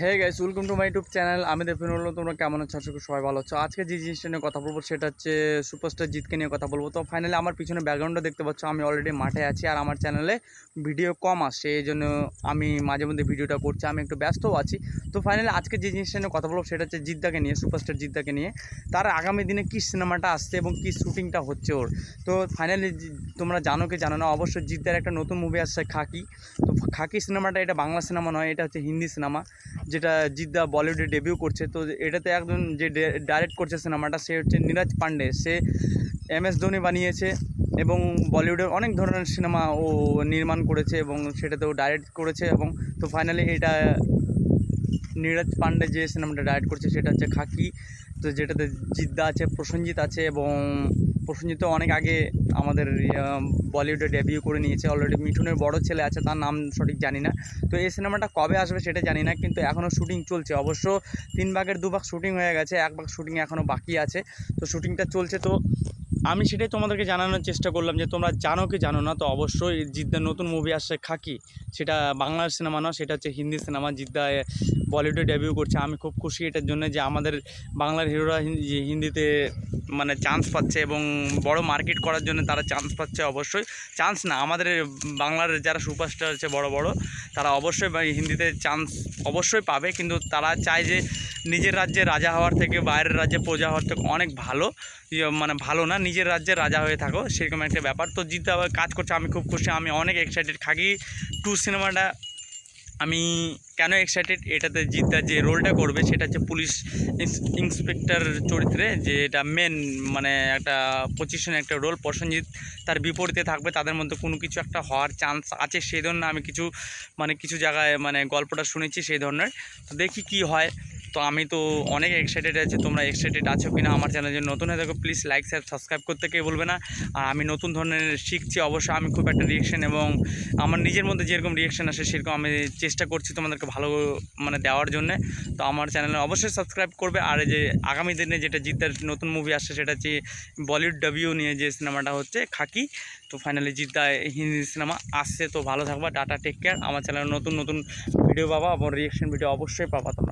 Hey guys welcome to my YouTube channel আমি দেফিন হলো তোমরা কেমন আছো? আশা সবাই ভালো আছো। আজকে যে জিনিসটা নিয়ে কথা বলব, সেটা হচ্ছে সুপারস্টার জিতকে নিয়ে কথা বলব। তো ফাইনালি আমার পিছনে ব্যাকগ্রাউন্ডটা দেখতে পাচ্ছ, আমি অলরেডি মাঠে আছি আর আমার চ্যানেলে ভিডিও কম আসছে, এই জন্য আমি মাঝে মধ্যে ভিডিওটা করছি, আমি একটু ব্যস্তও আছি। তো ফাইনালি আজকে যে জিনিসটা নিয়ে কথা বলব, সেটা হচ্ছে জিদ্দাকে নিয়ে সুপারস্টার জিদ্দাকে নিয়ে। তার আগামী দিনে কী সিনেমাটা আসছে এবং কী শ্যুটিংটা হচ্ছে ওর? তো ফাইনালি তোমরা জানো কি জানো না অবশ্যই জিদ্দার একটা নতুন মুভি আসছে খাকি। তো খাকি সিনেমাটা এটা বাংলা সিনেমা নয়, এটা হচ্ছে হিন্দি সিনেমা যেটা জিদ্দা বলিউডে ডেবিউ করছে, তো এটাতে একজন যে ডাইরেক্ট করছে সিনেমাটা, সে হচ্ছে নীরাজ পান্ডে। সে এম এস ধোনি বানিয়েছে এবং বলিউডের অনেক ধরনের সিনেমা ও নির্মাণ করেছে এবং সেটাতেও ডাইরেক্ট করেছে এবং তো ফাইনালি এটা নীরাজ পান্ডে যে সিনেমাটা ডাইরেক্ট করছে সেটা হচ্ছে খাকি। তো যেটাতে জিদ্দা আছে প্রসেনজিৎ আছে এবং প্রসেনজিৎ তো অনেক আগে আমাদের বলিউডে ডেবিউ করে নিয়েছে। অলরেডি মিঠুনের বড় ছেলে আছে, তার নাম সঠিক জানি না। তো এই সিনেমাটা কবে আসবে সেটা জানি না, কিন্তু এখনও শুটিং চলছে। অবশ্য তিন ভাগের দু ভাগ শুটিং হয়ে গেছে, এক ভাগ শুটিং এখনও বাকি আছে। তো শুটিংটা চলছে তো আমি সেটাই তোমাদেরকে জানানোর চেষ্টা করলাম যে তোমরা জানো কি জানো না, তো অবশ্যই জিদ্দার নতুন মুভি আসছে খাকি। সেটা বাংলার সিনেমা না, সেটা হচ্ছে হিন্দি সিনেমা জিদ্দা বলিউডে ডেবিউ করছে। আমি খুব খুশি এটার জন্য যে আমাদের বাংলার হিরোরা হিন্দি- হিন্দিতে মানে চান্স পাচ্ছে এবং বড় মার্কেট করার জন্য তারা চান্স পাচ্ছে অবশ্যই। চান্স না, আমাদের বাংলার যারা সুপারস্টার আছে বড় বড়, তারা অবশ্যই হিন্দিতে চান্স অবশ্যই পাবে। কিন্তু তারা চায় যে নিজের রাজ্যে রাজা হওয়ার থেকে বাইরের রাজ্যে প্রজা হওয়ার থেকে অনেক ভালো। ইয়ে মানে ভালো না, নিজের রাজ্যে রাজা হয়ে থাকো, সেরকম একটা ব্যাপার। তো জিতে আবার কাজ করছে, আমি খুব খুশি, আমি অনেক এক্সাইটেড খাকি টু সিনেমাটা আমি কেন এক্সাইটেড এটাতে জিদ্দা যে রোলটা করবে, সেটা হচ্ছে পুলিশ ইন্সপেক্টর চরিত্রে, যে এটা মেন মানে একটা পজিশনে একটা রোল প্রসেনজিৎ তার বিপরীতে থাকবে, তাদের মধ্যে কোনো কিছু একটা হওয়ার চান্স আছে, সেই ধরনের আমি কিছু মানে কিছু জায়গায় মানে গল্পটা শুনেছি সেই ধরনের। তো দেখি কি হয়। তো আমি তো অনেক এক্সাইটেড আছি। তোমরা এক্সাইটেড আছো কিনা আমার চ্যানেল যদি নতুন হয়ে থাকো প্লিজ লাইক শেয়ার সাবস্ক্রাইব করতে কেউ বলবে না। আর আমি নতুন ধরনের শিখছি অবশ্যই আমি খুব একটা রিয়েকশন এবং আমার নিজের মধ্যে যেরকম রিয়েকশন আসে সেরকম আমি চেষ্টা করছি তোমাদেরকে ভালো মানে দেওয়ার জন্য। তো আমার চ্যানেলে অবশ্যই সাবস্ক্রাইব করবে। আর যে আগামী দিনে যেটা জিদ্দার নতুন মুভি আসছে সেটা হচ্ছে বলিউড ডাবিউ নিয়ে যে সিনেমাটা হচ্ছে খাকি, তো ফাইনালি জিদ্দা হিন্দি সিনেমা আসছে। তো ভালো থাকবা ডাটা টেক কেয়ার আমার চ্যানেলে নতুন নতুন ভিডিও পাবা এবং রিয়েকশন ভিডিও অবশ্যই পাবা তোমরা।